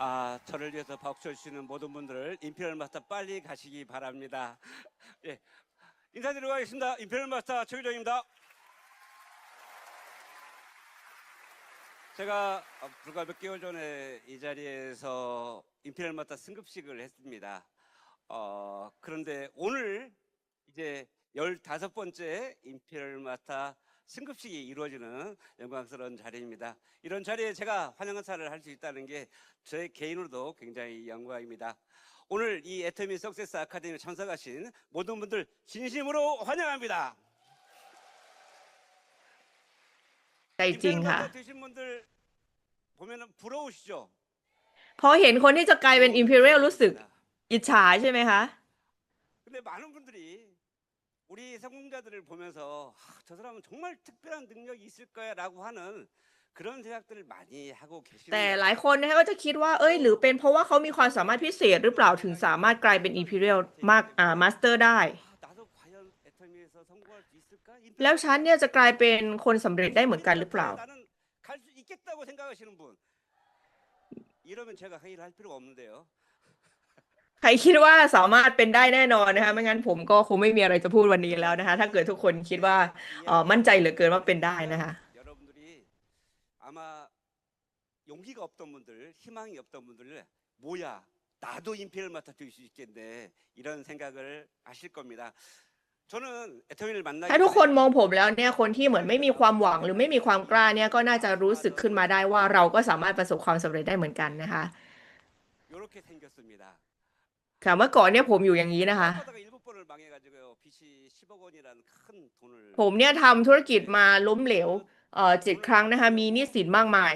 아, 저를 위해서 박수 주시는 모든 분들 인피니얼 마스터 빨리 가시기 바랍니다. 예. 인사드리고 가겠습니다. 인피니얼 마스터 최규정입니다. 제가 어, 불과 몇 개월 전에 이 자리에서 인피니얼 마스터 승급식을 했습니다. 어, 그런데 오늘 이제 15번째 인피니얼 마스터 승급식이 이루어지는 영광스러운 자리입니다. 이런 자리에 제가 환영사를 할 수 있다는 게 저의 개인으로도 굉장히 영광입니다. 오늘 이 애터미 석세스 아카데미에 참석하신 모든 분들 진심으로 환영합니다. ใจจริง 인피니얼 ค่ะ 마스터 되신 분들 보면은 부러우시죠? พอเห็นคนที่จะกลายเป็น Imperial รู้สึกอิจฉาใช่ไหมคะ 근데 많은 분들이 우리 성공자들을 보면서 아, 저 사람은 정말 특별한 능력이 있을 거야라고 하는 그런 생각들을 많이 하고 แต่ 계십니다. หลายคนนะคะก็จะคิดว่า เอ้ย หรือเป็นเพราะว่าเขามีความสามารถพิเศษหรือเปล่าถึงสามารถกลายเป็น Imperial มากอ่า Master ได้ 아, 나도 과연 애터미에서 성공할 수 있을까? แล้วฉันเนี่ยจะกลายเป็นคนสำเร็จได้เหมือนกันหรือเปล่า 나는 갈 수 있겠다고 생각하시는 분. 이러면 제가 회의를 할 필요가 없는데요. ใครคิดว่าสามารถเป็นได้แน่นอนนะคะไม่งั้นผมก็คงไม่มีอะไรจะพูดวันนี้แล้วนะคะ ถ้าเกิดทุกคนคิดว่าเอ่อมั่นใจเหลือเกินว่าเป็นได้นะคะ 여러분들이 아마 용기가 없던 분들, 희망이 없던 분들 뭐야 나도 인피를 맡아 뛸 수 있겠네 이런 생각을 하실 겁니다. 저는 애터미를 만나기 ถ้าทุกคน 전에 มองผมแล้วเนี่ยคนที่เหมือนไม่มีความหวังหรือไม่มีความกล้าเนี่ยก็น่าจะรู้สึกขึ้นมาได้ว่าเราก็สามารถประสบความสำเร็จได้เหมือนกันนะคะ 이렇게 생겼습니다. ค่ะเมื่อก่อนเนี่ยผมอยู่อย่างนี้นะคะ ผมเนี่ยทำธุรกิจมาล้มเหลวเเจ็ดครั้งนะคะมีหนี้สินมากมาย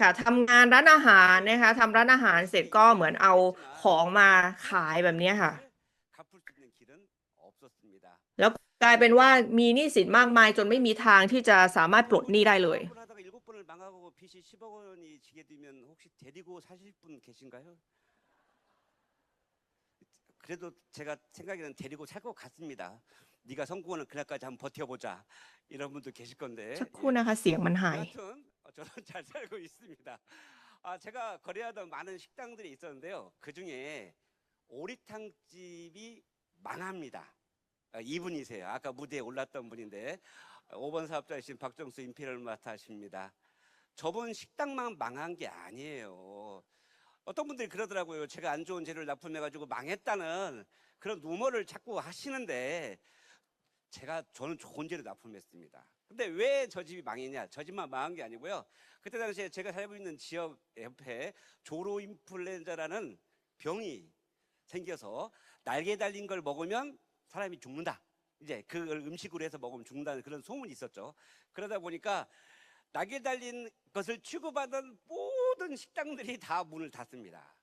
ค่ะทำงานร้านอาหารนะคะทำร้านอาหารเสร็จก็เหมือนเอาของมาขายแบบนี้ค่ะ แล้วกลายเป็นว่ามีหนี้สินมากมายจนไม่มีทางที่จะสามารถปลดหนี้ได้เลย 빚이 10억 원이 지게 되면 혹시 데리고 사실 분 계신가요? 그래도 제가 생각에는 데리고 살 것 같습니다. 네가 성공하는 그날까지 한번 버텨보자. 이런 분도 계실 건데. 예. 하여튼 저는 잘 살고 있습니다. 아, 제가 거래하던 많은 식당들이 있었는데요. 그 중에 오리탕 집이 망합니다. 아, 이분이세요. 아까 무대에 올랐던 분인데 아, 5번 사업자이신 박정수 임피리얼 마스터 십니다 저번 식당만 망한 게 아니에요. 어떤 분들이 그러더라고요. 제가 안 좋은 재료를 납품해가지고 망했다는 그런 루머를 자꾸 하시는데 제가 저는 좋은 재료 납품했습니다. 근데 왜 저 집이 망했냐? 저 집만 망한 게 아니고요. 그때 당시에 제가 살고 있는 지역 옆에 조로 인플루엔자라는 병이 생겨서 날개 달린 걸 먹으면 사람이 죽는다. 이제 그걸 음식으로 해서 먹으면 죽는다는 그런 소문이 있었죠. 그러다 보니까 날개 달린 것을 취급하던 모든 식당들이 다 문을 닫습니다.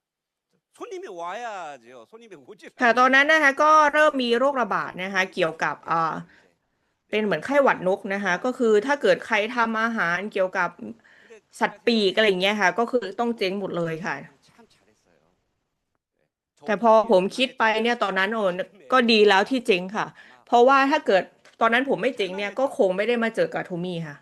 손님이 와야죠. 손님이 오지. ค่ะตอนนั้นนะคะก็เริ่มมีโรคระบาดนะคะเกี่ยวกับอ่าเป็นเหมือนไข้หวัดนกนะคะก็คือถ้าเกิดใครทำอาหารเกี่ยวกับสัตว์ปีกอะไรอย่างเงี้ยค่ะ ก็คือต้องเจ๊งหมดเลยค่ะ 참 잘했어요. แต่พอผมคิดไปเนี่ยตอนนั้นโอ้ก็ดีแล้วที่เจ๊งค่ะ เพราะว่าถ้าเกิดตอนนั้นผมไม่เจ๊งเนี่ยก็คงไม่ได้มาเจอกับโทมี่ค่ะ 예, 참 말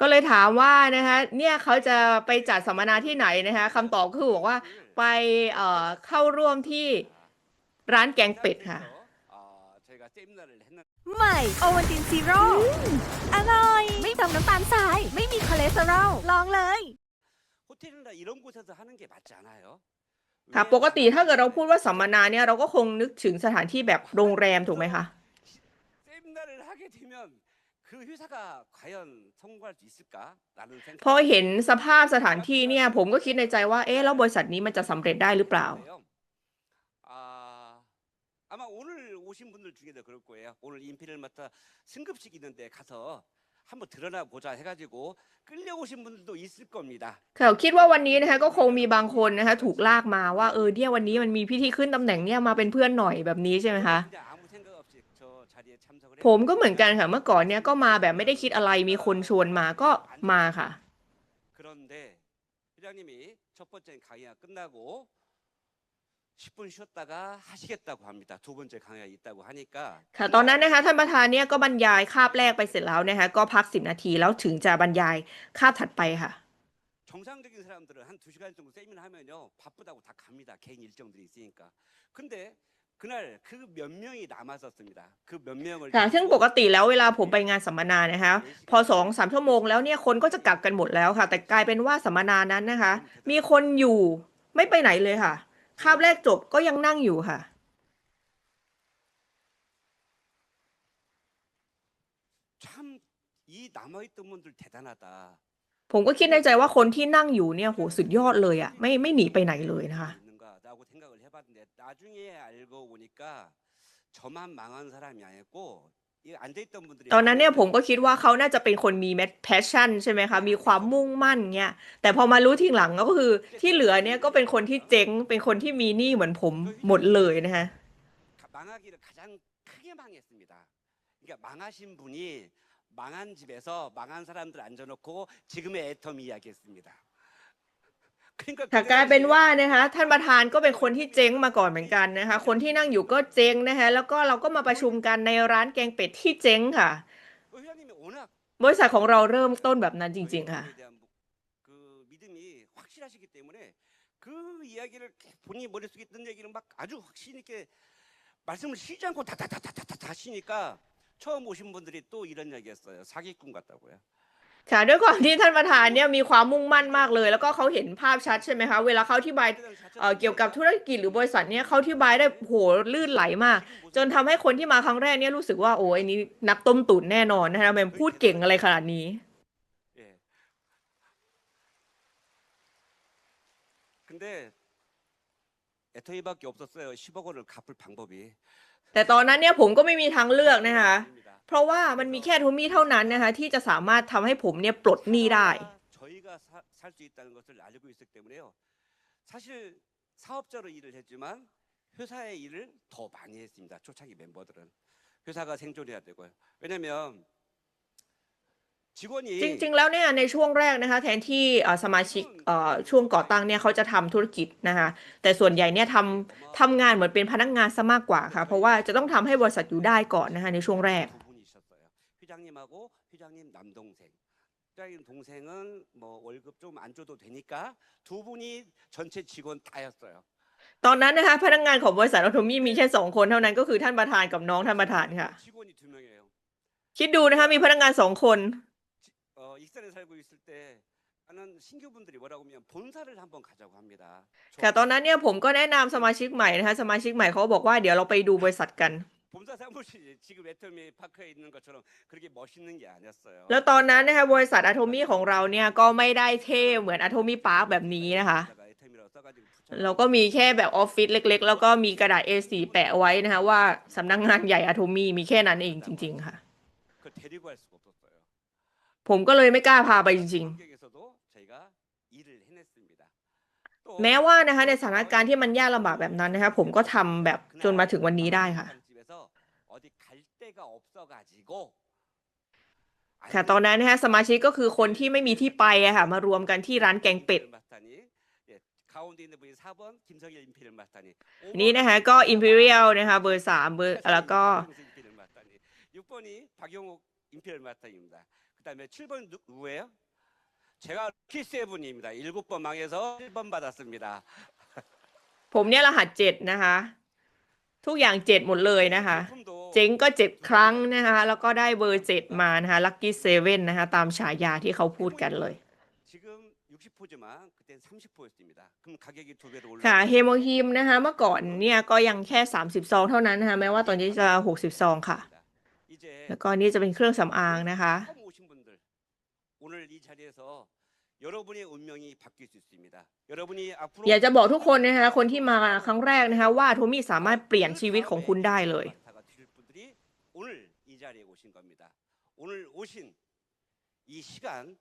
ก็เลยถามว่านะคะเนี่ยเขาจะไปจัดสัมมนาที่ไหนนะคะคำตอบก็คือบอกว่าไปเอ่อเข้าร่วมที่ร้านแกงเป็ดค่ะ 아, 저희가 세미나를 했는데 ใหม่โอวันตินซีโร่อร่อย ไม่เติมน้ำตาลทราย ไม่มีคอเลสเตอรอล ลองเลย 호텔이나 이런 곳에서 하는 게 맞지 않아요? ค่ะ 왜 ปกติถ้าเกิดเราพูดว่าสัมมนาเนี่ยเราก็คงนึกถึงสถานที่แบบโรงแรมถูกไหมคะ 세미나를 하게 되면 พอ 생각. เห็นสภาพสถานที่เนี่ยผมก็คิดในใจว่าเอ๊ะแล้วบริษัทนี้มันจะสำเร็จได้หรือเปล่า 아, 아마 오늘 오신 분들 중에도 그럴 거예요. 오늘 인피를 맡아 승급식 있는데 가서 한번 드러나 보자 해가지고 끌려오신 분들도 있을 겁니다. ค่ะคิดว่าวันนี้นะคะก็คงมีบางคนนะคะถูกลากมาว่าเออเนี่ยวันนี้มันมีพิธีขึ้นตำแหน่งเนี่ยมาเป็นเพื่อนหน่อยแบบนี้ใช่ไหมคะ ผมก็เหมือนกันค่ะเมื่อก่อนเนี่ยก็มาแบบไม่ได้คิดอะไรมีคนชวนมาก็มาค่ะ 그런데 회장님이 첫 번째 강의가 끝나고 10분 쉬었다가 하시겠다고 합니다. 두 번째 강의가 있다고 하니까 ค่ะ ตอนนั้นนะคะท่านประธานเนี่ยก็บรรยายคาบแรกไปเสร็จแล้วนะคะก็พักสิบนาทีแล้วถึงจะบรรยายคาบถัดไปค่ะ 정상적인 사람들은 한 두 시간 정도 세미나 하면요 바쁘다고 다 갑니다. 개인 일정들이 있으니까. 근데 ค่ะซึ่งปกติแล้วเวลาผมไปงานสัมมนานะคะ พอสองสามชั่วโมงแล้วเนี่ยคนก็จะกลับกันหมดแล้วค่ะ แต่กลายเป็นว่าสัมมนานั้นนะคะ มีคนอยู่ไม่ไปไหนเลยค่ะ คาบแรกจบก็ยังนั่งอยู่ค่ะ ผมก็คิดในใจว่าคนที่นั่งอยู่เนี่ยโหสุดยอดเลยอะ่ะไม่ไม่หนีไปไหนเลยนะคะ 생각을 해봤는데 나중에 알고 보니까 저만 망한 사람이 아니고 이 앉아있던 분들이 ตอนนั้นเนี่ยผมก็คิดว่าเขาน่าจะเป็นคนมีแม passion ใช่ไหมคะมีความมุ่งมั่นเงี้ยแต่พอมารู้ทีหลังก็คือที่เหลือเนี่ยก็เป็นคนที่เจ๊งเป็นคนที่มีหนี้เหมือนผมหมดเลยนะคะ 가- 망하기를 가장 크게 망했습니다. 그러니까 망하신 분이 망한 집에서 망한 사람들 앉아놓고 지금의 애텀 이야기했습니다. 그러니까 ค่ะ 그 กลายเป็น 당시에 ว่านะคะท่านประธานก็เป็นคนที่เจ๊งมาก่อนเหมือนกันนะคะ คนที่นั่งอยู่ก็เจ๊งนะคะแล้วก็เราก็มาประชุมกันในร้านแกงเป็ดที่เจ๊งค่ะ 어, 회장님이 워낙 บริษัทของเราเริ่มต้นแบบนั้นจริง ๆ ค่ะ 에 대한 뭐- 그 믿음이 확실하시기 때문에 그 이야기를 이렇게 본인이 머릿속에 있던 얘기를 막 아주 확신 있게 말씀을 쉬지 않고 다다다다다다 하시니까 처음 오신 분들이 또 이런 얘기했어요. 사기꾼 같다고요. ค่ะด้วยความที่ท่านประธานเนี่ยมีความมุ่งมั่นมากเลย แล้วก็เขาเห็นภาพชัดใช่ไหมคะเวลาเขาที่บายเเกี่ยวกับธุรกิจหรือบริษัทเนี่ยเขาที่บายได้โหลื่นไหลมาก จนทำให้คนที่มาครั้งแรกเนี่ยรู้สึกว่าโอ้ยนี้นักต้มตุ๋นแน่นอนนะคะแมมพูดเก่งอะไรขนาดนี้แต่ตอนนั้นเนี่ยผมก็ไม่มีทางเลือกนะคะ เพราะว่ามันมีแค่โทมี่เท่านั้นนะคะที่จะสามารถทำให้ผมเนี่ยปลดหนี้ได้ 저희가 살 수 있다는 것을 알고 있기 때문에요. 사실 사업자로 일을 했지만 회사의 일을 더 많이 했습니다. 초창기 멤버들은 회사가 생존해야 되고요. 왜냐면 직원이 จริงๆ แล้วเนี่ยในช่วงแรกนะคะแทนที่เอ่อสมาชิกเอ่อช่วงก่อตั้งเนี่ยเขาจะทำธุรกิจนะคะแต่ส่วนใหญ่เนี่ยทำทำงานเหมือนเป็นพนักงานซะมากกว่าค่ะ เพราะว่าจะต้องทำให้บริษัทอยู่ได้ก่อนนะคะในช่วงแรก 두 분이 있었어요. 회장님하고 회장님 남동생. 회장님 동생은 뭐 월급 좀 안 줘도 되니까 두 분이 전체 직원 다였어요. ตอนนั้นนะคะพนักงานของบริษัทออโตมี่มีแค่สองคนเท่านั้นก็คือท่านประธานกับน้องท่านประธานค่ะ 직원이 두 명이에요. คิดดูนะคะมีพนักงานสองคน 어, 익산에 살고 있을 때 하는 신규분들이 뭐라고 하면 본사를 한번 가자고 합니다. ค่ะตอนนั้นเนี่ยผมก็แนะนำสมาชิกใหม่นะคะสมาชิกใหม่เขาบอกว่าเดี๋ยวเราไปดูบริษัทกัน 본사 사무실이 지금 애터미 파크에 있는 것처럼 그렇게 멋있는 게 아니었어요. แล้วตอนนั้นนะคะบริษัทอะโทมี่ของเราเนี่ยก็ไม่ได้เท่เหมือนอะโทมี่พาร์คแบบนี้นะคะ 에다가 애터미라고 써가지고 붙여놓은 เราก็มีแค่แบบออฟฟิศเล็ก ๆ แล้วก็มีกระดาษ A4 แปะเอาไว้นะคะว่าสำนักงานใหญ่อะโทมี่มีแค่นั้นเองจริง ๆ ค่ะ 그걸 데리고 갈 수가 없었어요. ผมก็เลยไม่กล้าพาไปจริง 환경에서도 저희가 일을 해냈습니다. ๆ แม้ว่านะคะในสถานการณ์ที่มันยากลำบากแบบนั้นนะคะผมก็ทำแบบจนมาถึงวันนี้ได้ค่ะ ค่ะตอนนั้นนะคะสมาชิกก็คือคนที่ไม่มีที่ไปอะค่ะมารวมกันที่ร้านแกงเป็ดนี่นะคะก็ Imperial นะคะเบอร์สามเบอร์แล้วก็ผมเนี่ยรหัสเจ็ดนะคะ ทุกอย่างเจ็ดหมดเลยนะคะ จ๊งก็เจ็ดครั้งนะคะ แล้วก็ได้เบอร์เจ็ดมานะคะลักกี้เซเว่นนะคะ ตามฉายาที่เขาพูดกันเลยค่ะเฮโมฮิมนะคะ เมื่อก่อนเนี่ยก็ยังแค่ 30 ซองเท่านั้นนะคะแม้ว่าตอนนี้จะ 60 ซองค่ะ แล้วก็นี่จะเป็นเครื่องสำอางนะคะอยากจะบอกทุกคนนะคะคนที่มาครั้งแรกนะคะว่าโทมี่สามารถเปลี่ยนชีวิตของคุณได้เลย 오늘 이 자리에 오신 겁니다. 오늘 오신 이 시간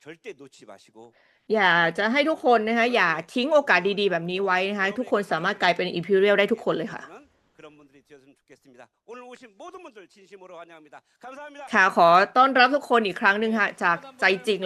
절대 놓치지 마시고 อยากจะให้ทุกคนนะคะอย่าทิ้งโอกาสดีๆ แบบนี้ไว้นะคะ ทุกคนสามารถกลายเป็น Imperial ได้ทุกคนเลยค่ะ 는 그런 분들이 되었으면 좋겠습니다. 오늘 오신 모든 분들 진심으로 환영합니다. 감사합니다. ค่ะขอต้อนรับทุกคนอีกครั้งหนึ่งค่ะ จากใจจริง